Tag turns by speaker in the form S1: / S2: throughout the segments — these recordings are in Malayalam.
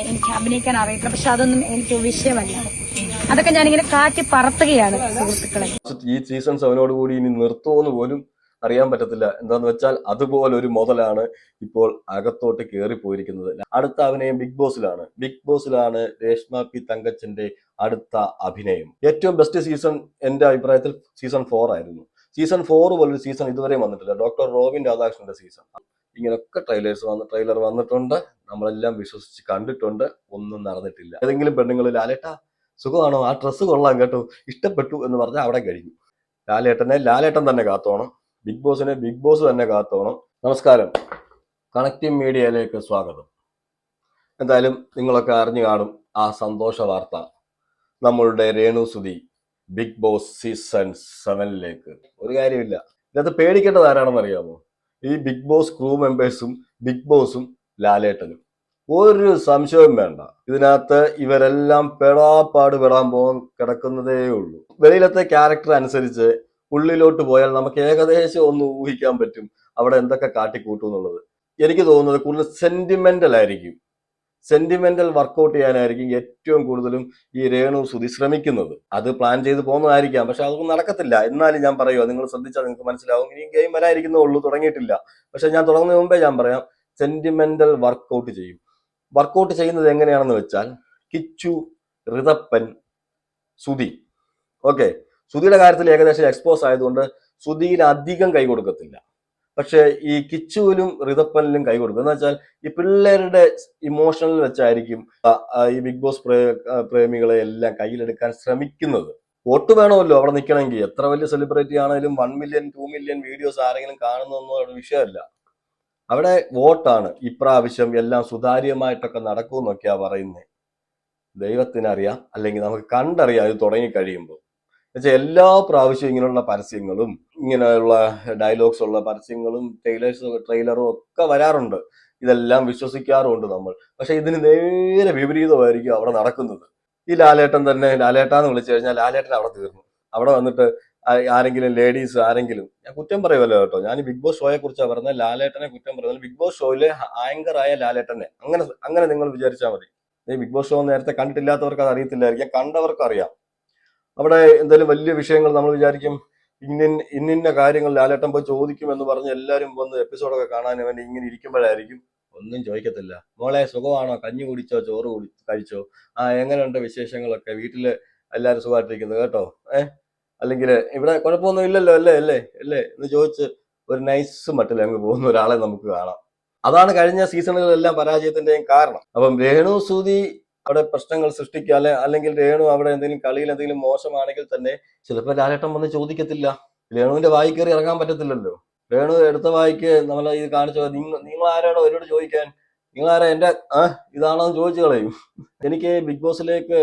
S1: എനിക്ക് അഭിനയിക്കാൻ അറിയില്ല പക്ഷെ അതൊന്നും എനിക്ക് വിഷയമല്ല. അതൊക്കെ ഞാനിങ്ങനെ കാറ്റി പറത്തുകയാണ് സുഹൃത്തുക്കളെ.
S2: ഈ സീസൺ സെവനോട് കൂടി ഇനി നിർത്തുമെന്ന് പോലും അറിയാൻ പറ്റത്തില്ല. എന്താന്ന് വെച്ചാൽ അതുപോലെ ഒരു മുതലാണ് ഇപ്പോൾ അകത്തോട്ട് കയറി പോയിരിക്കുന്നത് അടുത്ത അഭിനയം ബിഗ് ബോസിലാണ് ബിഗ് ബോസിലാണ് രേഷ്മ പി തങ്കച്ചന്റെ അടുത്ത അഭിനയം. ഏറ്റവും ബെസ്റ്റ് സീസൺ എന്റെ അഭിപ്രായത്തിൽ സീസൺ ഫോർ ആയിരുന്നു. സീസൺ ഫോർ പോലൊരു സീസൺ ഇതുവരെ വന്നിട്ടില്ല. ഡോക്ടർ റോബിൻ രാധാകൃഷ്ണന്റെ സീസൺ. ഇങ്ങനെയൊക്കെ ട്രെയിലേഴ്സ് വന്ന് ട്രെയിലർ വന്നിട്ടുണ്ട്. നമ്മളെല്ലാം വിശ്വസിച്ച് കണ്ടിട്ടുണ്ട്. ഒന്നും നടന്നിട്ടില്ല. ഏതെങ്കിലും പെണ്ണുങ്ങൾ ലാലേട്ട സുഖമാണോ? ആ ഡ്രസ്സ് കൊള്ളാം കേട്ടോ. ഇഷ്ടപ്പെട്ടു എന്ന് പറഞ്ഞാൽ അവിടെ കഴിഞ്ഞു. ലാലേട്ടനെ ലാലേട്ടൻ തന്നെ കാത്തോണം. ബിഗ് ബോസിനെ ബിഗ് ബോസ് തന്നെ കാത്തോണം. നമസ്കാരം. കണക്റ്റീവ് മീഡിയയിലേക്ക് സ്വാഗതം. എന്തായാലും നിങ്ങളൊക്കെ അറിഞ്ഞു കാണും ആ സന്തോഷ വാർത്ത. നമ്മളുടെ Renu Sudhi. Big boss season സെവനിലേക്ക് ഒരു കാര്യമില്ല. ഇതിനകത്ത് പേടിക്കേണ്ടത് ആരാണെന്ന് അറിയാമോ? ഈ ബിഗ് ബോസ് ക്രൂ മെമ്പേഴ്സും ബിഗ് ബോസും ലാലേട്ടനും. ഒരു സംശയവും വേണ്ട. ഇതിനകത്ത് ഇവരെല്ലാം പെടാപ്പാട് പെടാൻ പോകാൻ കിടക്കുന്നതേ ഉള്ളൂ. വെളിയിലത്തെ ക്യാരക്ടർ അനുസരിച്ച് ഉള്ളിലോട്ട് പോയാൽ നമുക്ക് ഏകദേശം ഒന്ന് ഊഹിക്കാൻ പറ്റും അവിടെ എന്തൊക്കെ കാട്ടിക്കൂട്ടും എന്നുള്ളത്. എനിക്ക് തോന്നുന്നത് കൂടുതൽ സെന്റിമെന്റൽ ആയിരിക്കും. സെന്റിമെന്റൽ വർക്കൗട്ട് ചെയ്യാനായിരിക്കും ഏറ്റവും കൂടുതലും ഈ രേണു സുതി ശ്രമിക്കുന്നത്. അത് പ്ലാൻ ചെയ്ത് പോകുന്നതായിരിക്കാം. പക്ഷെ അതൊന്നും നടക്കത്തില്ല. എന്നാലും ഞാൻ പറയുക നിങ്ങൾ ശ്രദ്ധിച്ചാൽ നിങ്ങൾക്ക് മനസ്സിലാവും. ഇനി ഗെയിം വരായിരിക്കുന്നേ ഉള്ളൂ തുടങ്ങിയിട്ടില്ല. പക്ഷെ ഞാൻ തുടങ്ങുന്നതിന് മുമ്പേ ഞാൻ പറയാം സെന്റിമെന്റൽ വർക്കൗട്ട് ചെയ്യും. വർക്കൗട്ട് ചെയ്യുന്നത് എങ്ങനെയാണെന്ന് വെച്ചാൽ കിച്ചു ഋതപ്പൻ സുതി ഓക്കെ സുതിയുടെ കാര്യത്തിൽ ഏകദേശം എക്സ്പോസ് ആയതുകൊണ്ട് സുതിയിൽ അധികം കൈ കൊടുക്കത്തില്ല. പക്ഷെ ഈ കിച്ചുവിലും റിതപ്പനിലും കൈ കൊടുക്കും. എന്ന് വെച്ചാൽ ഈ പിള്ളേരുടെ ഇമോഷണൽ വെച്ചായിരിക്കും ഈ ബിഗ് ബോസ് പ്രേമികളെ എല്ലാം കയ്യിലെടുക്കാൻ ശ്രമിക്കുന്നത്. വോട്ട് വേണമല്ലോ അവിടെ നിൽക്കണമെങ്കിൽ. എത്ര വലിയ സെലിബ്രിറ്റി ആണെങ്കിലും one million two million videos ആരെങ്കിലും കാണുന്നൊന്നും വിഷയമല്ല. അവിടെ വോട്ടാണ്. ഇപ്രാവശ്യം എല്ലാം സുതാര്യമായിട്ടൊക്കെ നടക്കുമെന്നൊക്കെയാ പറയുന്നത് ദൈവത്തിനറിയാം. അല്ലെങ്കിൽ നമുക്ക് കണ്ടറിയാം. ഇത് തുടങ്ങി കഴിയുമ്പോൾ. എന്നുവെച്ചാൽ എല്ലാ പ്രാവശ്യവും ഇങ്ങനെയുള്ള പരസ്യങ്ങളും ഇങ്ങനെയുള്ള ഡയലോഗ്സ് ഉള്ള പരസ്യങ്ങളും ട്രെയിലേഴ്സും ട്രെയിലറും ഒക്കെ വരാറുണ്ട്. ഇതെല്ലാം വിശ്വസിക്കാറുമുണ്ട് നമ്മൾ. പക്ഷെ ഇതിന് നേരെ വിപരീതമായിരിക്കും അവിടെ നടക്കുന്നത്. ഈ ലാലേട്ടൻ തന്നെ ലാലേട്ടാന്ന് വിളിച്ചു കഴിഞ്ഞാൽ ലാലേട്ടൻ അവിടെ തീർന്നു. അവിടെ വന്നിട്ട് ആരെങ്കിലും ലേഡീസ് ആരെങ്കിലും ഞാൻ കുറ്റം പറയുമല്ലോ കേട്ടോ. ഞാൻ ബിഗ് ബോസ് ഷോയെ കുറിച്ചാണ് പറഞ്ഞത് ലാലേട്ടനെ കുറ്റം പറയുന്നത് ബിഗ് ബോസ് ഷോയിലെ ആങ്കർ ആയ ലാലേട്ടനെ. അങ്ങനെ അങ്ങനെ നിങ്ങൾ വിചാരിച്ചാൽ മതി. ഈ ബിഗ് ബോസ് ഷോ നേരത്തെ കണ്ടിട്ടില്ലാത്തവർക്ക് അത് അറിയത്തില്ലായിരിക്കും. കണ്ടവർക്ക് അറിയാം അവിടെ എന്തായാലും വലിയ വിഷയങ്ങൾ നമ്മൾ വിചാരിക്കും ഇന്നിൻ ഇന്നിന്ന കാര്യങ്ങൾ ലാലേട്ടൻ പോയി ചോദിക്കും എന്ന് പറഞ്ഞ് എല്ലാവരും വന്ന് എപ്പിസോഡൊക്കെ കാണാൻ വേണ്ടി ഇങ്ങനെ ഇരിക്കുമ്പോഴായിരിക്കും. ഒന്നും ചോദിക്കത്തില്ല. മോളെ സുഖമാണോ? കഞ്ഞി കുടിച്ചോ? ചോറ് കുടി കഴിച്ചോ? ആ എങ്ങനെയുണ്ട് വിശേഷങ്ങളൊക്കെ? വീട്ടിൽ എല്ലാവരും സുഖമായിട്ടിരിക്കുന്നു കേട്ടോ? ഏഹ് അല്ലെങ്കിൽ ഇവിടെ കുഴപ്പമൊന്നും ഇല്ലല്ലോ അല്ലേ? അല്ലേ? അല്ലേ? എന്ന് ചോദിച്ച് ഒരു നൈസ് മട്ടിൽ അങ്ങ് പോകുന്ന ഒരാളെ നമുക്ക് കാണാം. അതാണ് കഴിഞ്ഞ സീസണുകളിലെല്ലാം പരാജയത്തിന്റെയും കാരണം. അപ്പം രേണു സൂതി അവിടെ പ്രശ്നങ്ങൾ സൃഷ്ടിക്കുക അല്ലെ അല്ലെങ്കിൽ രേണു അവിടെ എന്തെങ്കിലും കളിയിൽ എന്തെങ്കിലും മോശമാണെങ്കിൽ തന്നെ ചിലപ്പോൾ ലാലേട്ടൻ വന്ന് ചോദിക്കത്തില്ല. രേണുവിന്റെ വായി കയറി ഇറങ്ങാൻ പറ്റത്തില്ലല്ലോ. രേണു എടുത്ത വായിക്ക് നമ്മളെ ഇത് കാണിച്ചു നിങ്ങൾ നിങ്ങൾ ആരാണോ അവരോട് ചോദിക്കാൻ? നിങ്ങൾ ആരാ എന്റെ ആ ഇതാണോ എന്ന് ചോദിച്ചു കളയും. എനിക്ക് ബിഗ് ബോസിലേക്ക്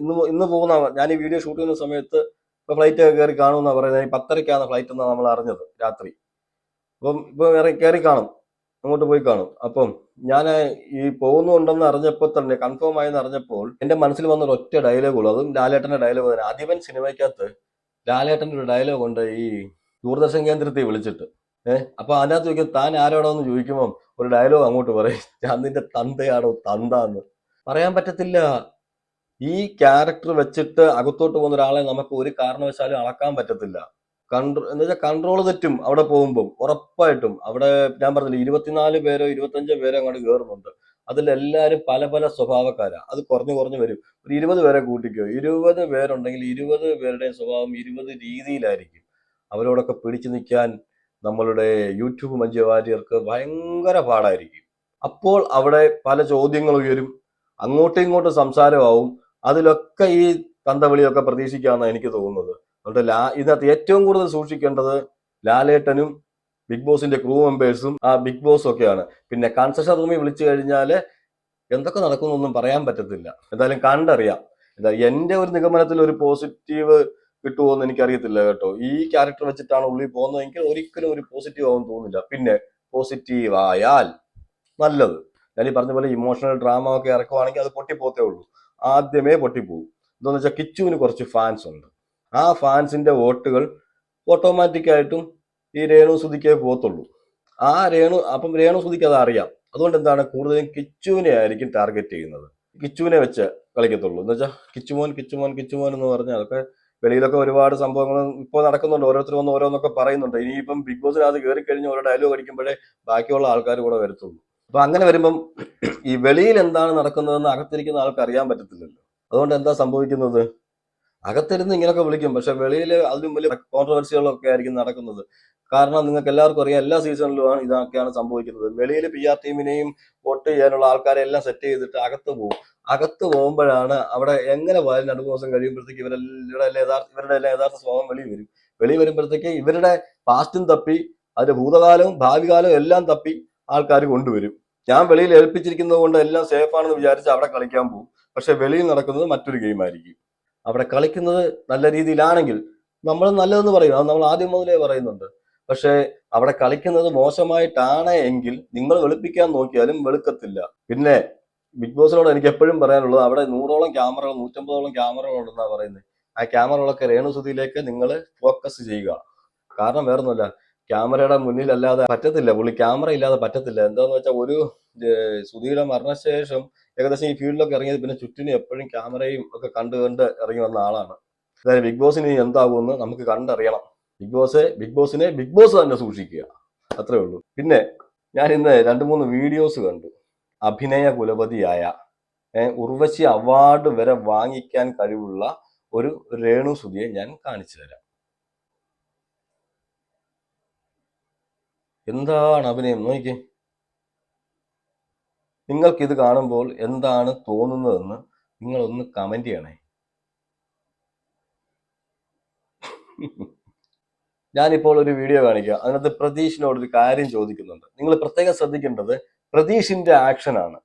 S2: ഇന്ന് ഇന്ന് പോകുന്ന ഞാൻ ഈ വീഡിയോ ഷൂട്ട് ചെയ്യുന്ന സമയത്ത് ഇപ്പൊ ഫ്ലൈറ്റ് കയറി കാണുമെന്നാ പറയുന്നത്. പത്തരക്കാണ് ഫ്ലൈറ്റ് എന്നാണ് നമ്മൾ അറിഞ്ഞത് രാത്രി. അപ്പം ഇപ്പൊ കയറി കാണും. അങ്ങോട്ട് പോയി കാണും. അപ്പം ഞാൻ ഈ പോകുന്നുണ്ടെന്ന് അറിഞ്ഞപ്പോൾ തന്നെ കൺഫേം ആയെന്ന് അറിഞ്ഞപ്പോൾ എന്റെ മനസ്സിൽ വന്ന ഒറ്റ ഡയലോഗ് ഉള്ളൂ. അതും ലാലേട്ടന്റെ ഡയലോഗ് തന്നെ. അധിപൻ സിനിമയ്ക്കകത്ത് ലാലേട്ടന്റെ ഒരു ഡയലോഗ് ഉണ്ട് ഈ ദൂരദർശൻ കേന്ദ്രത്തിൽ വിളിച്ചിട്ട്. ഏഹ് അപ്പൊ അതിനകത്ത് ചോദിക്കും താൻ ആരോടോ എന്ന് ചോദിക്കുമ്പോൾ ഒരു ഡയലോഗ് അങ്ങോട്ട് പറയും. ഞാൻ നിന്റെ തന്തയാണോ? തന്താന്ന്. പറയാൻ പറ്റത്തില്ല. ഈ ക്യാരക്ടർ വെച്ചിട്ട് അകത്തോട്ട് പോകുന്ന ഒരാളെ നമുക്ക് ഒരു കാരണവശാലും അളക്കാൻ പറ്റത്തില്ല. കൺട്രോ എന്ന് വെച്ചാൽ കൺട്രോൾ തെറ്റും അവിടെ പോകുമ്പോൾ ഉറപ്പായിട്ടും അവിടെ ഞാൻ പറഞ്ഞില്ല ഇരുപത്തിനാല് പേരോ ഇരുപത്തഞ്ചോ പേരോ അങ്ങോട്ട് കയറുന്നുണ്ട് അതിലെല്ലാവരും പല പല സ്വഭാവക്കാരാണ് അത് കുറഞ്ഞു കുറഞ്ഞു വരും. ഒരു ഇരുപത് പേരെ കൂട്ടിക്കോ. ഇരുപത് പേരുണ്ടെങ്കിൽ ഇരുപത് പേരുടെയും സ്വഭാവം ഇരുപത് രീതിയിലായിരിക്കും. അവരോടൊക്കെ പിടിച്ചു നിൽക്കാൻ നമ്മളുടെ യൂട്യൂബ് മഞ്ജു വാര്യർക്ക് ഭയങ്കര പാടായിരിക്കും. അപ്പോൾ അവിടെ പല ചോദ്യങ്ങൾ ഉയരും. അങ്ങോട്ടും ഇങ്ങോട്ടും സംസാരമാവും. അതിലൊക്കെ ഈ കന്തവിളിയൊക്കെ പ്രതീക്ഷിക്കാമെന്നാണ് എനിക്ക് തോന്നുന്നത്. അതുകൊണ്ട് ലാ ഇതിനകത്ത് ഏറ്റവും കൂടുതൽ സൂക്ഷിക്കേണ്ടത് ലാലേട്ടനും ബിഗ് ബോസിന്റെ ക്രൂ മെമ്പേഴ്സും ആ ബിഗ് ബോസും ഒക്കെയാണ്. പിന്നെ കൺസെഷൻ റൂമിൽ വിളിച്ചു കഴിഞ്ഞാൽ എന്തൊക്കെ നടക്കുന്നൊന്നും പറയാൻ പറ്റത്തില്ല. എന്തായാലും കണ്ടറിയാം. എന്താ എന്റെ ഒരു നിഗമനത്തിൽ ഒരു പോസിറ്റീവ് കിട്ടുമോ എന്ന് എനിക്കറിയത്തില്ല കേട്ടോ. ഈ ക്യാരക്ടർ വെച്ചിട്ടാണ് ഉള്ളിൽ പോകുന്നതെങ്കിൽ ഒരിക്കലും ഒരു പോസിറ്റീവ് ആവും തോന്നുന്നില്ല. പിന്നെ പോസിറ്റീവ് ആയാൽ നല്ലത്. ഞാൻ ഈ പറഞ്ഞ പോലെ ഇമോഷണൽ ഡ്രാമ ഒക്കെ ഇറക്കുവാണെങ്കിൽ അത് പൊട്ടിപ്പോത്തേ ഉള്ളൂ. ആദ്യമേ പൊട്ടിപ്പോകും. എന്താണെന്ന് വെച്ചാൽ കിച്ചുവിന് കുറച്ച് ഫാൻസ് ഉണ്ട്. ആ ഫാൻസിന്റെ വോട്ടുകൾ ഓട്ടോമാറ്റിക്കായിട്ടും ഈ രേണു സുധിക്കേ പോകത്തുള്ളൂ. ആ രേണു അപ്പം രേണു സുധിക്ക് അത് അറിയാം. അതുകൊണ്ട് എന്താണ് കൂടുതലും കിച്ചുവിനെ ആയിരിക്കും ടാർഗറ്റ് ചെയ്യുന്നത്. കിച്ചുവിനെ വെച്ച് കളിക്കത്തുള്ളൂ. എന്ന് വെച്ചാൽ കിച്ചുമോൻ കിച്ചുമോൻ കിച്ചുമോൻ എന്ന് പറഞ്ഞാൽ അതൊക്കെ വെളിയിലൊക്കെ ഒരുപാട് സംഭവങ്ങൾ ഇപ്പോൾ നടക്കുന്നുണ്ട്. ഓരോരുത്തർ വന്ന് ഓരോന്നൊക്കെ പറയുന്നുണ്ട്. ഇനിയിപ്പം ബിഗ് ബോസിനകത്ത് കയറി കഴിഞ്ഞ് ഓരോ ഡയലോഗ് അടിക്കുമ്പോഴേ ബാക്കിയുള്ള ആൾക്കാർ കൂടെ വരത്തുള്ളൂ. അപ്പൊ അങ്ങനെ വരുമ്പം ഈ വെളിയിൽ എന്താണ് നടക്കുന്നതെന്ന് അകത്തിരിക്കുന്ന ആൾക്ക് അറിയാൻ പറ്റത്തില്ലല്ലോ. അതുകൊണ്ട് എന്താ സംഭവിക്കുന്നത്? അകത്തിരുന്ന് ഇങ്ങനെയൊക്കെ വിളിക്കും. പക്ഷെ വെളിയിൽ അതിലും വലിയ കോൺട്രവേഴ്സികളൊക്കെ ആയിരിക്കും നടക്കുന്നത്. കാരണം നിങ്ങൾക്ക് എല്ലാവർക്കും അറിയാം എല്ലാ സീസണിലുമാണ് ഇതൊക്കെയാണ് സംഭവിക്കുന്നത്. വെളിയിൽ പി ആർ ടീമിനെയും വോട്ട് ചെയ്യാനുള്ള ആൾക്കാരെ എല്ലാം സെറ്റ് ചെയ്തിട്ട് അകത്ത് പോകും അകത്ത് പോകുമ്പോഴാണ് അവിടെ എങ്ങനെ പോയാലും രണ്ടു ദിവസം കഴിയുമ്പോഴത്തേക്ക് ഇവരുടെ യഥാർത്ഥ ഇവരുടെ എല്ലാം യഥാർത്ഥ സ്വഭാവം വെളി വരും. വെളി വരുമ്പോഴത്തേക്ക് ഇവരുടെ പാസ്റ്റും തപ്പി അതിന്റെ ഭൂതകാലവും ഭാവി കാലവും എല്ലാം തപ്പി ആൾക്കാർ കൊണ്ടുവരും. ഞാൻ വെളിയിൽ ഏൽപ്പിച്ചിരിക്കുന്നത് കൊണ്ട് എല്ലാം സേഫാണെന്ന് വിചാരിച്ച് അവിടെ കളിക്കാൻ പോകും പക്ഷെ വെളിയിൽ നടക്കുന്നത് മറ്റൊരു ഗെയിം ആയിരിക്കും. അവിടെ കളിക്കുന്നത് നല്ല രീതിയിലാണെങ്കിൽ നമ്മൾ നല്ലതെന്ന് പറയും. അത് നമ്മൾ ആദ്യം മുതലേ പറയുന്നുണ്ട്. പക്ഷേ അവിടെ കളിക്കുന്നത് മോശമായിട്ടാണ് എങ്കിൽ നിങ്ങൾ വെളുപ്പിക്കാൻ നോക്കിയാലും വെളുക്കത്തില്ല. പിന്നെ ബിഗ് ബോസിനോട് എനിക്ക് എപ്പോഴും പറയാനുള്ളത് അവിടെ നൂറോളം ക്യാമറകൾ നൂറ്റമ്പതോളം ക്യാമറകൾ ഉണ്ടെന്നാണ് പറയുന്നത് ആ ക്യാമറകളൊക്കെ രേണുസുതിയിലേക്ക് നിങ്ങൾ ഫോക്കസ് ചെയ്യുക. കാരണം വേറൊന്നുമല്ല ക്യാമറയുടെ മുന്നിലല്ലാതെ പറ്റത്തില്ല. പുള്ളി ക്യാമറ ഇല്ലാതെ പറ്റത്തില്ല. എന്താന്ന് വെച്ചാൽ ഒരു സുധിയുടെ മരണശേഷം ഏകദേശം ഈ ഫീൽഡിലൊക്കെ ഇറങ്ങിയത് പിന്നെ ചുറ്റിനും എപ്പോഴും ക്യാമറയും ഒക്കെ കണ്ട് കണ്ട് ഇറങ്ങി വന്ന ആളാണ്. അതായത് ബിഗ് ബോസിന് എന്താകുമെന്ന് നമുക്ക് കണ്ടറിയണം. ബിഗ് ബോസ് ബിഗ് ബോസിനെ ബിഗ് ബോസ് തന്നെ സൂക്ഷിക്കുക. അത്രേ ഉള്ളൂ. പിന്നെ ഞാൻ ഇന്ന് രണ്ട് മൂന്ന് വീഡിയോസ് കണ്ടു. അഭിനയ കുലപതിയായ ഉർവശി അവാർഡ് വരെ വാങ്ങിക്കാൻ കഴിവുള്ള ഒരു രേണു സുധിയെ ഞാൻ കാണിച്ചു തരാം. എന്താണ് അഭിനയം? നോക്കി നിങ്ങൾക്ക് ഇത് കാണുമ്പോൾ എന്താണ് തോന്നുന്നതെന്ന് നിങ്ങളൊന്ന് കമന്റ് ചെയ്യണേ. ഞാനിപ്പോൾ ഒരു വീഡിയോ കാണിക്കുക. അതിനകത്ത് പ്രതീഷിനോട് ഒരു കാര്യം ചോദിക്കുന്നുണ്ട്. നിങ്ങൾ പ്രത്യേകം ശ്രദ്ധിക്കേണ്ടത് പ്രതീഷിന്റെ ആക്ഷനാണ്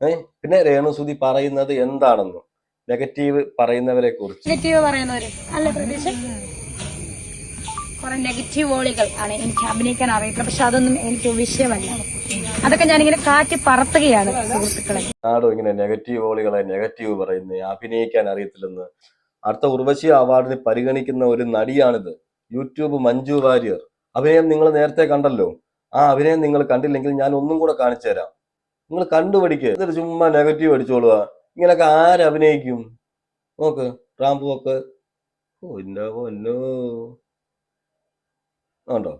S2: ഏഹ് പിന്നെ രേണുസുതി പറയുന്നത് എന്താണെന്ന് നെഗറ്റീവ് പറയുന്നവരെ കുറിച്ച്.
S1: നെഗറ്റീവ് പറയുന്നവരെ. പ്രതീക്ഷ കുറെ നെഗറ്റീവ് വോളികൾ ആണ് എനിക്ക് അഭിനയിക്കാൻ അറിയത്തില്ല പക്ഷെ അതൊന്നും എനിക്ക് വിഷയമല്ല. അതൊക്കെ ഞാനിങ്ങനെ കാറ്റി പറത്തുകയാണ് സുഹൃത്തുക്കളെ.
S2: നാട് ഇങ്ങനെ നെഗറ്റീവ് ഓളികളെ നെഗറ്റീവ് പറയുന്നത് അഭിനയിക്കാൻ അറിയത്തില്ലെന്ന്. അടുത്ത ഉർവശി അവാർഡിന് പരിഗണിക്കുന്ന ഒരു നടിയാണിത്. യൂട്യൂബ് മഞ്ജു വാര്യർ. അഭിനയം നിങ്ങൾ നേരത്തെ കണ്ടല്ലോ. ആ അഭിനയം നിങ്ങൾ കണ്ടില്ലെങ്കിൽ ഞാൻ ഒന്നും കൂടെ കാണിച്ചു തരാം. നിങ്ങൾ കണ്ടുപഠിക്കുക എന്നിട്ട് ചുമ്മാ നെഗറ്റീവ് അടിച്ചോളുക. ഇങ്ങനൊക്കെ ആരഭിനയിക്കും നോക്ക് ഓ ഇന്നോ പൊന്നോ. ഉണ്ടോ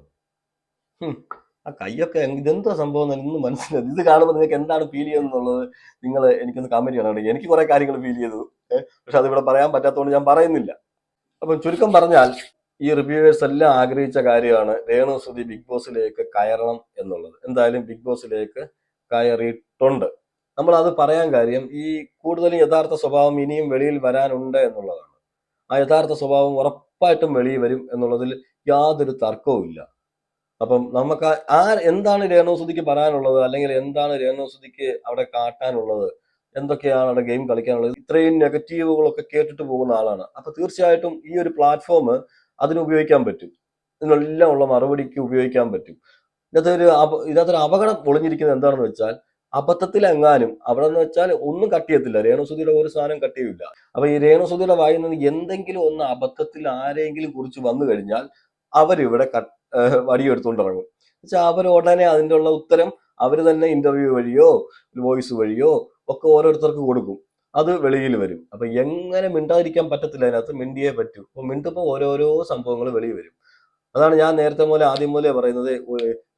S2: ആ കൈയൊക്കെ ഇതെന്തോ സംഭവം ഇന്ന് മനസ്സിലായി. ഇത് കാണുമ്പോൾ നിങ്ങൾക്ക് എന്താണ് ഫീൽ ചെയ്യുന്നത് എന്നുള്ളത് നിങ്ങൾ എനിക്കൊന്ന് കമന്റ് ചെയ്യണം. എനിക്ക് കുറെ കാര്യങ്ങൾ ഫീൽ ചെയ്തു. പക്ഷെ അതിവിടെ പറയാൻ പറ്റാത്തതുകൊണ്ട് ഞാൻ പറയുന്നില്ല. അപ്പം ചുരുക്കം പറഞ്ഞാൽ ഈ റിവ്യൂവേഴ്സ് എല്ലാം ആഗ്രഹിച്ച കാര്യമാണ് രേണു സുധി ബിഗ് ബോസിലേക്ക് കയറണം എന്നുള്ളത്. എന്തായാലും ബിഗ് ബോസിലേക്ക് കയറിയിട്ടുണ്ട്. നമ്മൾ അത് പറയാൻ കാര്യം ഈ കൂടുതലും യഥാർത്ഥ സ്വഭാവം ഇനിയും വെളിയിൽ വരാനുണ്ട് എന്നുള്ളതാണ്. ആ യഥാർത്ഥ സ്വഭാവം ഉറപ്പായിട്ടും വെളിയിൽ വരും എന്നുള്ളതിൽ യാതൊരു തർക്കവുമില്ല അപ്പം നമുക്ക് ആ- എന്താണ് രേണോസുദിക്ക് പറയാനുള്ളത്? അല്ലെങ്കിൽ എന്താണ് രേണോസുദിക്ക് അവിടെ കാട്ടാനുള്ളത്? എന്തൊക്കെയാണ് അവിടെ ഗെയിം കളിക്കാനുള്ളത്? ഇത്രയും നെഗറ്റീവുകളൊക്കെ കേട്ടിട്ട് പോകുന്ന ആളാണ്. അപ്പൊ തീർച്ചയായിട്ടും ഈ ഒരു പ്ലാറ്റ്ഫോം അതിന് ഉപയോഗിക്കാൻ പറ്റും. ഇതിനെല്ലാം ഉള്ള മറുപടിക്ക് ഉപയോഗിക്കാൻ പറ്റും. ഇതിനകത്തൊരു ഇതിനകത്തൊരു അപകടം ഒളിഞ്ഞിരിക്കുന്നത് എന്താണെന്ന് വെച്ചാൽ അബദ്ധത്തിലെങ്ങാനും അവിടെ എന്ന് വെച്ചാൽ ഒന്നും കട്ടിയത്തില്ല രേണുസുദിയുടെ ഒരു സാധനം കട്ടിയില്ല അപ്പൊ ഈ രേണുസുതിയുടെ വായിൽ നിന്ന് എന്തെങ്കിലും ഒന്ന് അബദ്ധത്തിൽ ആരെങ്കിലും കുറിച്ച് വന്നു കഴിഞ്ഞാൽ അവരിവിടെ കട്ട് വടിയെടുത്തുകൊണ്ട് അവർ ഉടനെ അതിന്റെ ഉള്ള ഉത്തരം അവർ തന്നെ ഇന്റർവ്യൂ വഴിയോ വോയിസ് വഴിയോ ഒക്കെ ഓരോരുത്തർക്ക് കൊടുക്കും. അത് വെളിയിൽ വരും. അപ്പൊ എങ്ങനെ മിണ്ടാതിരിക്കാൻ പറ്റത്തില്ല അതിനകത്ത് മിണ്ടിയേ പറ്റൂ. അപ്പൊ മിണ്ടുമ്പോൾ ഓരോരോ സംഭവങ്ങൾ വെളിയിൽ വരും. അതാണ് ഞാൻ നേരത്തെ പോലെ ആദ്യം പോലെ പറയുന്നത്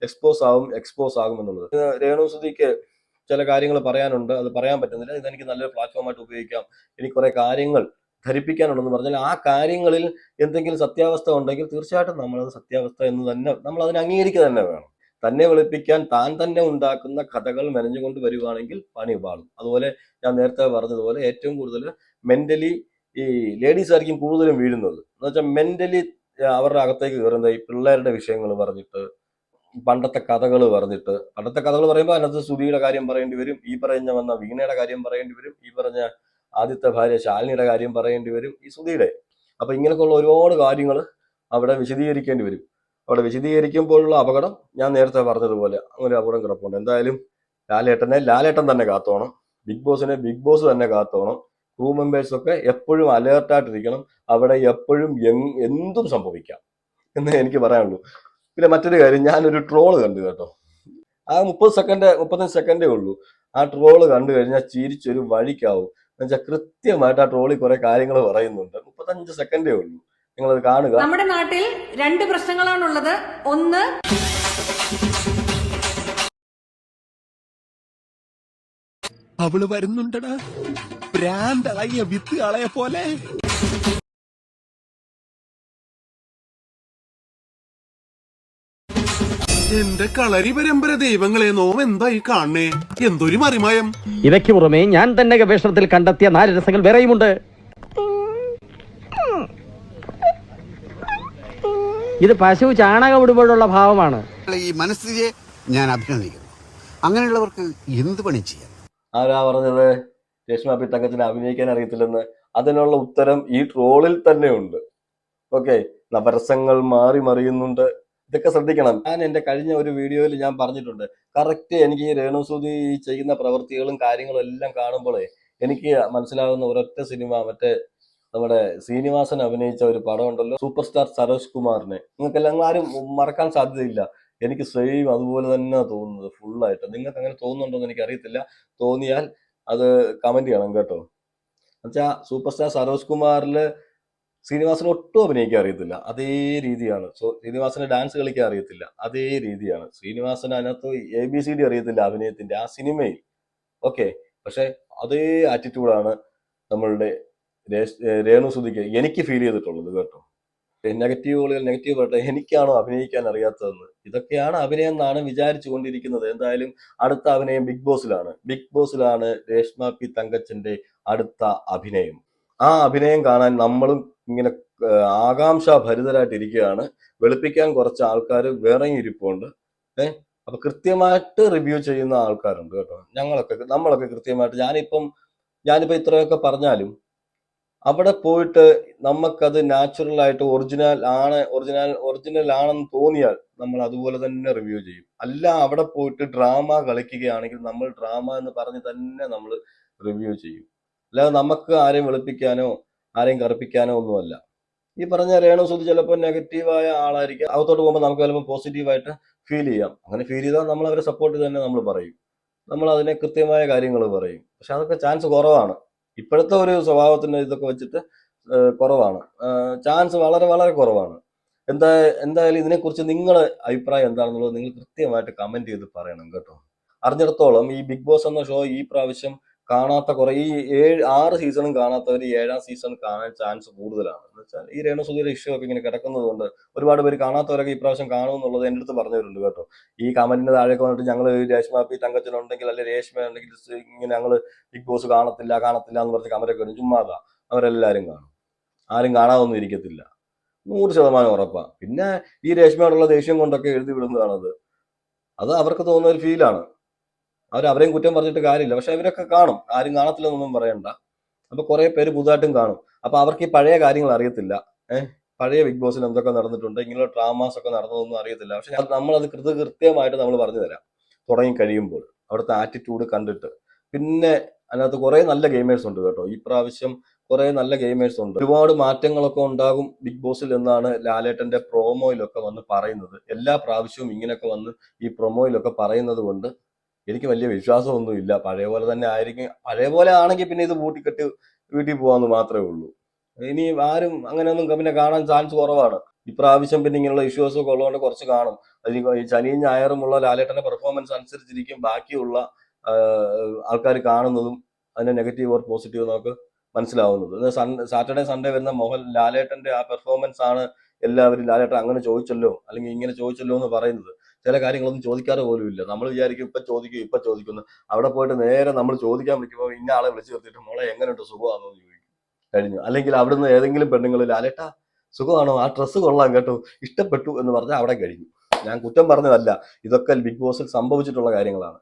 S2: എക്സ്പോസ് ആകും എക്സ്പോസ് ആകും എന്നുള്ളത്. രേണു സുധിക്ക് ചില കാര്യങ്ങൾ പറയാനുണ്ട്. അത് പറയാൻ പറ്റുന്നില്ല. ഇതെനിക്ക് നല്ലൊരു പ്ലാറ്റ്ഫോമായിട്ട് ഉപയോഗിക്കാം. എനിക്ക് കുറെ കാര്യങ്ങൾ ധരിപ്പിക്കാനുണ്ടെന്ന് പറഞ്ഞാൽ ആ കാര്യങ്ങളിൽ എന്തെങ്കിലും സത്യാവസ്ഥ ഉണ്ടെങ്കിൽ തീർച്ചയായിട്ടും നമ്മളത് സത്യാവസ്ഥ എന്ന് തന്നെ നമ്മൾ അതിനെ അംഗീകരിക്കുക തന്നെ വേണം. തന്നെ വെളുപ്പിക്കാൻ താൻ തന്നെ ഉണ്ടാക്കുന്ന കഥകൾ മെനഞ്ഞുകൊണ്ട് വരുവാണെങ്കിൽ പണി പാളും. അതുപോലെ ഞാൻ നേരത്തെ പറഞ്ഞതുപോലെ ഏറ്റവും കൂടുതൽ മെന്റലി ഈ ലേഡീസ് ആയിരിക്കും കൂടുതലും വീഴുന്നത്. എന്ന് വെച്ചാൽ മെന്റലി അവരുടെ അകത്തേക്ക് കയറുന്നത് ഈ പിള്ളേരുടെ വിഷയങ്ങൾ പറഞ്ഞിട്ട് പണ്ടത്തെ കഥകൾ പറഞ്ഞിട്ട്. പണ്ടത്തെ കഥകൾ പറയുമ്പോൾ അതിനകത്ത് സുധിയുടെ കാര്യം പറയേണ്ടി വരും ഈ പറഞ്ഞ വന്ന വീണയുടെ കാര്യം പറയേണ്ടി വരും ഈ പറഞ്ഞ ആദ്യത്തെ ഭാര്യ ശാലിനിയുടെ കാര്യം പറയേണ്ടി വരും ഈ സുധിയുടെ അപ്പൊ ഇങ്ങനെയൊക്കെയുള്ള ഒരുപാട് കാര്യങ്ങൾ അവിടെ വിശദീകരിക്കേണ്ടി വരും. അവിടെ വിശദീകരിക്കുമ്പോഴുള്ള അപകടം ഞാൻ നേരത്തെ പറഞ്ഞതുപോലെ അങ്ങനെ അപകടം കിടപ്പുണ്ട്. എന്തായാലും ലാലേട്ടനെ ലാലേട്ടൻ തന്നെ കാത്തോണം. ബിഗ് ബോസിനെ ബിഗ് ബോസ് തന്നെ കാത്തോണം. ക്രൂ മെമ്പേഴ്സൊക്കെ എപ്പോഴും അലേർട്ടായിട്ടിരിക്കണം അവിടെ എപ്പോഴും എന്തും സംഭവിക്കാം എന്ന് എനിക്ക് പറയാനുള്ളൂ. പിന്നെ മറ്റൊരു കാര്യം ഞാനൊരു ട്രോൾ കണ്ടു കേട്ടോ. ആ മുപ്പത് സെക്കൻഡ് മുപ്പത്തഞ്ച് സെക്കൻഡേ ഉള്ളൂ. ആ ട്രോൾ കണ്ടു കഴിഞ്ഞാൽ ചിരിച്ചൊരു വഴിക്കാവും. എന്നുവെച്ചാൽ കൃത്യമായിട്ട് ആ ട്രോളിൽ കുറെ കാര്യങ്ങൾ പറയുന്നുണ്ട്. മുപ്പത്തഞ്ച് സെക്കൻഡേ ഉള്ളൂ. നിങ്ങളത് കാണുക.
S3: നമ്മുടെ നാട്ടിൽ രണ്ട് പ്രശ്നങ്ങളാണുള്ളത്. ഒന്ന്
S4: അവൾ വരുന്നുണ്ടടാ. ഭ്രാന്തളയ വിത്ത് കളയ പോലെ എന്റെ കളരി പരമ്പര ദൈവങ്ങളെ നോം എന്തായി കാണണേ? എന്തൊരു മറിമായം.
S5: ഇവയ്ക്ക് പുറമെ ഞാൻ തന്നെ ഗവേഷണത്തിൽ കണ്ടെത്തിയ നാല് രസങ്ങൾ വേറെയുമുണ്ട്. ഇത് പശു ചാണകം ഇടുമ്പോഴുള്ള ഭാവമാണ്.
S6: ഈ മനസ്ഥിതിയെ ഞാൻ അഭിനന്ദിക്കുന്നു. അങ്ങനെയുള്ളവർക്ക് എന്ത് പണി ചെയ്യാം?
S2: ആരാ പറഞ്ഞത്? രേഷ്മ പി തങ്കത്തിന് അഭിനയിക്കാൻ അറിയത്തില്ലെന്ന്. അതിനുള്ള ഉത്തരം ഈ ട്രോളിൽ തന്നെ ഉണ്ട്. ഓക്കെ നവരസങ്ങൾ മാറി മറിയുന്നുണ്ട്. ഇതൊക്കെ ശ്രദ്ധിക്കണം. ഞാൻ എന്റെ കഴിഞ്ഞ ഒരു വീഡിയോയിൽ ഞാൻ പറഞ്ഞിട്ടുണ്ട്. കറക്റ്റ് എനിക്ക് ഈ രേണുസൂതി ചെയ്യുന്ന പ്രവൃത്തികളും കാര്യങ്ങളും എല്ലാം കാണുമ്പോഴേ എനിക്ക് മനസ്സിലാകുന്ന ഒരൊറ്റ സിനിമ മറ്റേ നമ്മുടെ ശ്രീനിവാസൻ അഭിനയിച്ച ഒരു പടം ഉണ്ടല്ലോ സൂപ്പർ സ്റ്റാർ സരോജ് കുമാറിനെ. നിങ്ങൾക്കെല്ലാം ആരും മറക്കാൻ സാധ്യതയില്ല. എനിക്ക് സെയിം അതുപോലെ തന്നെ തോന്നുന്നത് ഫുള്ളായിട്ട് നിങ്ങൾക്ക് അങ്ങനെ തോന്നുന്നുണ്ടോ എന്ന് എനിക്ക് അറിയത്തില്ല തോന്നിയാൽ അത് കമന്റ് ചെയ്യണം കേട്ടോ. എന്നുവെച്ചാൽ സൂപ്പർ സ്റ്റാർ സരോജ് കുമാറിൽ ശ്രീനിവാസന് ഒട്ടും അഭിനയിക്കാൻ അറിയത്തില്ല. അതേ രീതിയാണ്. സോ ശ്രീനിവാസന് ഡാൻസ് കളിക്കാൻ അറിയത്തില്ല. അതേ രീതിയാണ്. ശ്രീനിവാസന് അതിനകത്ത് എ ബി സി ഡി അറിയത്തില്ല അഭിനയത്തിന്റെ ആ സിനിമയിൽ. ഓക്കെ പക്ഷെ അതേ ആറ്റിറ്റ്യൂഡാണ് നമ്മളുടെ രേണു സുധിക്ക് എനിക്ക് ഫീൽ ചെയ്തിട്ടുള്ളത് കേട്ടോ. നെഗറ്റീവുകളിൽ നെഗറ്റീവ് പറയട്ടെ എനിക്കാണോ അഭിനയിക്കാൻ അറിയാത്തതെന്ന്? ഇതൊക്കെയാണ് അഭിനയം എന്നാണ് വിചാരിച്ചു കൊണ്ടിരിക്കുന്നത്. എന്തായാലും അടുത്ത അഭിനയം ബിഗ് ബോസിലാണ് ബിഗ് ബോസിലാണ് രേഷ്മ പി തങ്കച്ചന്റെ അടുത്ത അഭിനയം. ആ അഭിനയം കാണാൻ നമ്മളും ഇങ്ങനെ ഏഹ്, ആകാംക്ഷ ഭരിതരായിട്ടിരിക്കുകയാണ് വെളുപ്പിക്കാൻ കുറച്ച് ആൾക്കാർ വേറെ ഇരിപ്പുണ്ട്. ഏഹ് അപ്പൊ കൃത്യമായിട്ട് റിവ്യൂ ചെയ്യുന്ന ആൾക്കാരുണ്ട് കേട്ടോ. ഞങ്ങളൊക്കെ നമ്മളൊക്കെ കൃത്യമായിട്ട് ഞാനിപ്പം ഞാനിപ്പോ ഇത്രയൊക്കെ പറഞ്ഞാലും അവിടെ പോയിട്ട് നമുക്കത് നാച്ചുറൽ ആയിട്ട് ഒറിജിനൽ ആണ് ഒറിജിനൽ ഒറിജിനൽ ആണെന്ന് തോന്നിയാൽ നമ്മൾ അതുപോലെ തന്നെ റിവ്യൂ ചെയ്യും. അല്ല അവിടെ പോയിട്ട് ഡ്രാമ കളിക്കുകയാണെങ്കിൽ നമ്മൾ ഡ്രാമ എന്ന് പറഞ്ഞ് തന്നെ നമ്മൾ റിവ്യൂ ചെയ്യും. അല്ലാതെ നമുക്ക് ആരെയും വെളുപ്പിക്കാനോ ആരെയും കറുപ്പിക്കാനോ ഒന്നുമല്ല. ഈ പറഞ്ഞ രേണു സുധി ചിലപ്പോൾ നെഗറ്റീവായ ആളായിരിക്കും. അകത്തോട്ട് പോകുമ്പോൾ നമുക്ക് ചിലപ്പോൾ പോസിറ്റീവായിട്ട് ഫീൽ ചെയ്യാം. അങ്ങനെ ഫീൽ ചെയ്താൽ നമ്മൾ അവരെ സപ്പോർട്ട് തന്നെ നമ്മൾ പറയും. നമ്മൾ അതിനെ കൃത്യമായ കാര്യങ്ങൾ പറയും. പക്ഷെ അതൊക്കെ ചാൻസ് കുറവാണ്. ഇപ്പോഴത്തെ ഒരു സ്വഭാവത്തിന്റെ ഇതൊക്കെ വെച്ചിട്ട് കുറവാണ്. ചാൻസ് വളരെ വളരെ കുറവാണ്. എന്താ എന്തായാലും ഇതിനെക്കുറിച്ച് നിങ്ങളുടെ അഭിപ്രായം എന്താണെന്നുള്ളത് നിങ്ങൾ കൃത്യമായിട്ട് കമന്റ് ചെയ്ത് പറയണം കേട്ടോ. അറിഞ്ഞിടത്തോളം ഈ ബിഗ് ബോസ് എന്ന ഷോ ഈ പ്രാവശ്യം കാണാത്ത കുറെ ഈ ഏഴ് ആറ് സീസണും കാണാത്തവർ ഏഴാം സീസൺ കാണാൻ ചാൻസ് കൂടുതലാണ്. എന്ന് വെച്ചാൽ ഈ രേണു സുധീര ഇഷ്യൂ ഒക്കെ ഇങ്ങനെ കിടക്കുന്നത് കൊണ്ട് ഒരുപാട് പേര് കാണാത്തവരൊക്കെ ഈ പ്രാവശ്യം കാണുമെന്നുള്ളത് എന്റെ അടുത്ത് പറഞ്ഞവരുണ്ട് കേട്ടോ. ഈ കമന്റിന്റെ താഴെയൊക്കെ വന്നിട്ട് ഞങ്ങൾ രേഷ്മ പി തങ്കച്ചനുണ്ടെങ്കിൽ അല്ലെങ്കിൽ രേഷ്മ ഉണ്ടെങ്കിൽ ഇങ്ങനെ ഞങ്ങൾ ബിഗ് ബോസ് കാണത്തില്ല കാണത്തില്ല എന്ന് പറഞ്ഞ് കമന്റൊക്കെ വരും. ചുമ്മാതാ അവരെല്ലാരും കാണും. ആരും കാണാതൊന്നും ഇരിക്കത്തില്ല. നൂറ് ശതമാനം ഉറപ്പാ. പിന്നെ ഈ രേഷ്മയോടുള്ള ദേഷ്യം കൊണ്ടൊക്കെ എഴുതി വിടുന്നതാണത്. അത് അവർക്ക് തോന്നുന്ന ഒരു ഫീലാണ് അവർ അവരെയും കുറ്റം പറഞ്ഞിട്ട് കാര്യമില്ല. പക്ഷെ അവരൊക്കെ കാണും. ആരും കാണത്തില്ലെന്നൊന്നും പറയണ്ട. അപ്പൊ കുറെ പേര് പുതുതായിട്ടും കാണും. അപ്പൊ അവർക്ക് ഈ പഴയ കാര്യങ്ങൾ അറിയത്തില്ല. ഏഹ് പഴയ ബിഗ് ബോസിൽ എന്തൊക്കെ നടന്നിട്ടുണ്ട് ഇങ്ങനെയുള്ള ഡ്രാമാസ് ഒക്കെ നടന്നതൊന്നും അറിയത്തില്ല. പക്ഷെ നമ്മൾ അത് കൃത കൃത്യമായിട്ട് നമ്മൾ പറഞ്ഞു തരാം. തുടങ്ങി കഴിയുമ്പോൾ അവിടുത്തെ ആറ്റിറ്റ്യൂഡ് കണ്ടിട്ട്. പിന്നെ അതിനകത്ത് കുറെ നല്ല ഗെയിമേഴ്സ് ഉണ്ട് കേട്ടോ. ഈ പ്രാവശ്യം കുറെ നല്ല ഗെയിമേഴ്സ് ഉണ്ട്. ഒരുപാട് മാറ്റങ്ങളൊക്കെ ഉണ്ടാകും ബിഗ് ബോസിൽ എന്നാണ് ലാലേട്ടന്റെ പ്രൊമോയിലൊക്കെ വന്ന് പറയുന്നത്. എല്ലാ പ്രാവശ്യവും ഇങ്ങനെയൊക്കെ വന്ന് ഈ പ്രൊമോയിലൊക്കെ പറയുന്നത് കൊണ്ട് എനിക്ക് വലിയ വിശ്വാസമൊന്നും ഇല്ല പഴയ പോലെ തന്നെ ആയിരിക്കും. പഴയ പോലെ ആണെങ്കിൽ പിന്നെ ഇത് പൂട്ടിക്കെട്ട് വീട്ടിൽ പോകാന്ന് മാത്രമേ ഉള്ളൂ. ഇനി ആരും അങ്ങനെയൊന്നും പിന്നെ കാണാൻ ചാൻസ് കുറവാണ്. ഇപ്രാവശ്യം പിന്നെ ഇങ്ങനെയുള്ള ഇഷ്യൂസ് ഒക്കെ ഉള്ളതുകൊണ്ട് കുറച്ച് കാണും. ഈ ശനിയും ഞായറുമുള്ള ലാലേട്ടന്റെ പെർഫോമൻസ് അനുസരിച്ചിരിക്കും. ബാക്കിയുള്ള ആൾക്കാർ കാണുന്നതും അതിന്റെ നെഗറ്റീവ് ഓർ പോസിറ്റീവ് നമുക്ക് മനസ്സിലാവുന്നത്. സൺ സാറ്റർഡേ സൺഡേ വരുന്ന മോഹൻ ലാലേട്ടന്റെ ആ പെർഫോമൻസ് ആണ് എല്ലാവരും ലാലേട്ടൻ അങ്ങനെ ചോദിച്ചല്ലോ അല്ലെങ്കിൽ ഇങ്ങനെ ചോദിച്ചല്ലോ എന്ന് പറയുന്നത്. ചില കാര്യങ്ങളൊന്നും ചോദിക്കാറ് പോലും ഇല്ല. നമ്മൾ വിചാരിക്കും ഇപ്പൊ ചോദിക്കും ഇപ്പൊ ചോദിക്കുന്നു. അവിടെ പോയിട്ട് നേരെ നമ്മൾ ചോദിക്കാൻ വിളിക്കുമ്പോൾ ഇന്ന ആളെ വിളിച്ചു നിർത്തിയിട്ട് മോളെ എങ്ങനെയുണ്ട് സുഖമാണോ എന്ന് ചോദിക്കും. കഴിഞ്ഞു. അല്ലെങ്കിൽ അവിടുന്ന് ഏതെങ്കിലും പെണ്ണുങ്ങൾ ലാലേട്ടാ സുഖമാണോ? ആ ഡ്രസ്സ് കൊള്ളാം കേട്ടോ. ഇഷ്ടപ്പെട്ടു എന്ന് പറഞ്ഞാൽ അവിടെ കഴിഞ്ഞു. ഞാൻ കുറ്റം പറഞ്ഞതല്ല. ഇതൊക്കെ ബിഗ് ബോസിൽ സംഭവിച്ചിട്ടുള്ള കാര്യങ്ങളാണ്.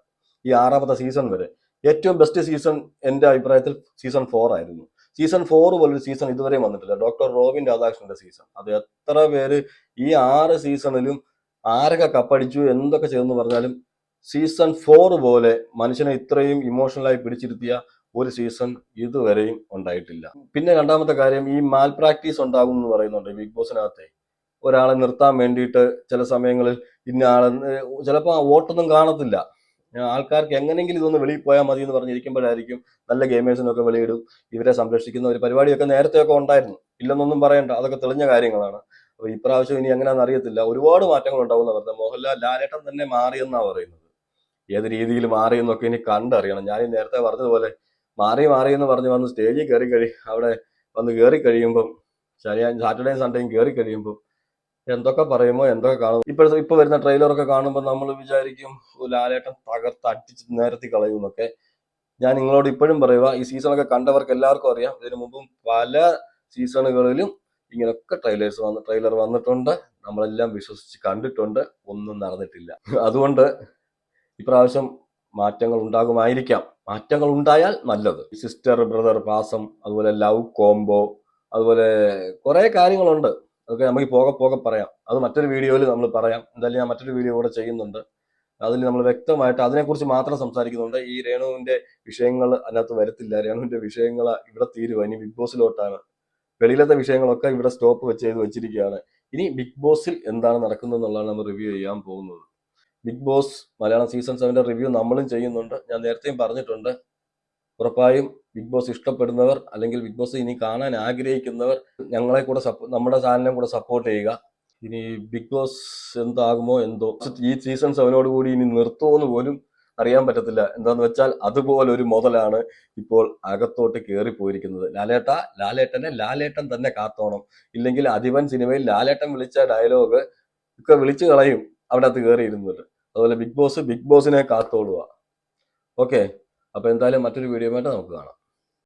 S2: ഈ ആറാമത്തെ സീസൺ വരെ. ഏറ്റവും ബെസ്റ്റ് സീസൺ എന്റെ അഭിപ്രായത്തിൽ സീസൺ ഫോർ ആയിരുന്നു. സീസൺ ഫോർ പോലൊരു സീസൺ ഇതുവരെയും വന്നിട്ടില്ല. ഡോക്ടർ റോബിൻ രാധാകൃഷ്ണന്റെ സീസൺ അത് എത്ര പേര് ഈ ആറ് സീസണിലും ആരൊക്കെ കപ്പടിച്ചു എന്തൊക്കെ ചെയ്തെന്ന് പറഞ്ഞാലും സീസൺ ഫോർ പോലെ മനുഷ്യനെ ഇത്രയും ഇമോഷണലായി പിടിച്ചിരുത്തിയ ഒരു സീസൺ ഇതുവരെയും ഉണ്ടായിട്ടില്ല. പിന്നെ രണ്ടാമത്തെ കാര്യം ഈ മാൽ പ്രാക്ടീസ് ഉണ്ടാകും എന്ന് പറയുന്നുണ്ട് ബിഗ് ബോസിനകത്തെ. ഒരാളെ നിർത്താൻ വേണ്ടിയിട്ട് ചില സമയങ്ങളിൽ ഇന്ന ആളെ ചിലപ്പോൾ വോട്ടൊന്നും കാണത്തില്ല. ആൾക്കാർക്ക് എങ്ങനെയെങ്കിലും ഇതൊന്ന് വെളിയിൽ പോയാൽ മതി എന്ന് പറഞ്ഞിരിക്കുമ്പോഴായിരിക്കും നല്ല ഗെയിമേഴ്സിനൊക്കെ വെളിയിടും. ഇവരെ സംരക്ഷിക്കുന്ന ഒരു പരിപാടിയൊക്കെ നേരത്തെയൊക്കെ ഉണ്ടായിരുന്നു. ഇല്ലെന്നൊന്നും പറയണ്ട അതൊക്കെ തെളിഞ്ഞ കാര്യങ്ങളാണ്. അപ്പൊ ഇപ്രാവശ്യം ഇനി എങ്ങനെയാണെന്ന് അറിയത്തില്ല. ഒരുപാട് മാറ്റങ്ങൾ ഉണ്ടാവും പറഞ്ഞത് മോഹൻലാൽ ലാലേട്ടൻ തന്നെ മാറിയെന്നാണ് പറയുന്നത്. ഏത് രീതിയിൽ മാറിയെന്നൊക്കെ ഇനി കണ്ടറിയണം. ഞാൻ നേരത്തെ പറഞ്ഞതുപോലെ മാറി മാറി എന്ന് പറഞ്ഞ് വന്ന് സ്റ്റേജിൽ കയറി കഴി അവിടെ വന്ന് കയറി കഴിയുമ്പം ശനിയാഴ്ച സാറ്റർഡേയും സൺഡേയും കയറി കഴിയുമ്പം എന്തൊക്കെ പറയുമോ എന്തൊക്കെ കാണും. ഇപ്പോഴത്തെ ഇപ്പൊ വരുന്ന ട്രെയിലറൊക്കെ കാണുമ്പോൾ നമ്മൾ വിചാരിക്കും ലാലേട്ടൻ തകർത്ത് അടിച്ച് നേരത്തി കളയും എന്നൊക്കെ. ഞാൻ നിങ്ങളോട് ഇപ്പോഴും പറയുക ഈ സീസണൊക്കെ കണ്ടവർക്ക് എല്ലാവർക്കും അറിയാം. ഇതിനു മുമ്പും പല സീസണുകളിലും ഇങ്ങനൊക്കെ ട്രെയിലേഴ്സ് വന്ന് ട്രെയിലർ വന്നിട്ടുണ്ട്. നമ്മളെല്ലാം വിശ്വസിച്ച് കണ്ടിട്ടുണ്ട്. ഒന്നും നടന്നിട്ടില്ല. അതുകൊണ്ട് ഇപ്രാവശ്യം മാറ്റങ്ങൾ ഉണ്ടാകുമായിരിക്കാം. മാറ്റങ്ങൾ ഉണ്ടായാൽ നല്ലത്. സിസ്റ്റർ ബ്രദർ പാസം അതുപോലെ ലവ് കോംബോ അതുപോലെ കുറേ കാര്യങ്ങളുണ്ട്. അതൊക്കെ നമുക്ക് പോകെ പോകെ പറയാം. അത് മറ്റൊരു വീഡിയോയിൽ നമ്മൾ പറയാം. എന്തായാലും ഞാൻ മറ്റൊരു വീഡിയോ കൂടെ ചെയ്യുന്നുണ്ട്. അതിൽ നമ്മൾ വ്യക്തമായിട്ട് അതിനെക്കുറിച്ച് മാത്രം സംസാരിക്കുന്നുണ്ട്. ഈ രേണുവിന്റെ വിഷയങ്ങൾ അതിനകത്ത് വരത്തില്ല. രേണുവിന്റെ വിഷയങ്ങൾ ഇവിടെ തീരുവ. ഇനി ബിഗ് ബോസിലോട്ടാണ്. വെളിയിലത്തെ വിഷയങ്ങളൊക്കെ ഇവിടെ സ്റ്റോപ്പ് വെച്ച് ചെയ്ത് വെച്ചിരിക്കുകയാണ്. ഇനി ബിഗ് ബോസിൽ എന്താണ് നടക്കുന്നത് എന്നുള്ളതാണ് നമ്മൾ റിവ്യൂ ചെയ്യാൻ പോകുന്നത്. ബിഗ് ബോസ് മലയാളം സീസൺ സെവന്റെ റിവ്യൂ നമ്മളും ചെയ്യുന്നുണ്ട്. ഞാൻ നേരത്തെയും പറഞ്ഞിട്ടുണ്ട്. ഉറപ്പായും ബിഗ് ബോസ് ഇഷ്ടപ്പെടുന്നവർ അല്ലെങ്കിൽ ബിഗ് ബോസ് ഇനി കാണാൻ ആഗ്രഹിക്കുന്നവർ ഞങ്ങളെ കൂടെ സപ്പോ നമ്മുടെ ചാനലിനെ കൂടെ സപ്പോർട്ട് ചെയ്യുക. ഇനി ബിഗ് ബോസ് എന്താകുമോ എന്തോ ഈ സീസൺ സെവനോട് കൂടി ഇനി നിർത്തുമോ എന്ന് പോലും അറിയാൻ പറ്റത്തില്ല. എന്താന്ന് വെച്ചാൽ അതുപോലെ ഒരു മുതലാണ് ഇപ്പോൾ അകത്തോട്ട് കയറി പോയിരിക്കുന്നത് ലാലേട്ട ലാലേട്ടനെ ലാലേട്ടൻ തന്നെ കാത്തോണം. ഇല്ലെങ്കിൽ അധിപൻ സിനിമയിൽ ലാലേട്ടൻ വിളിച്ച ഡയലോഗ് ഒക്കെ വിളിച്ചു കളയും അവിടെ അത് കയറിയിരുന്നത് അതുപോലെ ബിഗ് ബോസ് ബിഗ് ബോസിനെ കാത്തോളുക ഓക്കെ. അപ്പൊ എന്തായാലും മറ്റൊരു വീഡിയോ ആയിട്ട് നമുക്ക് കാണാം.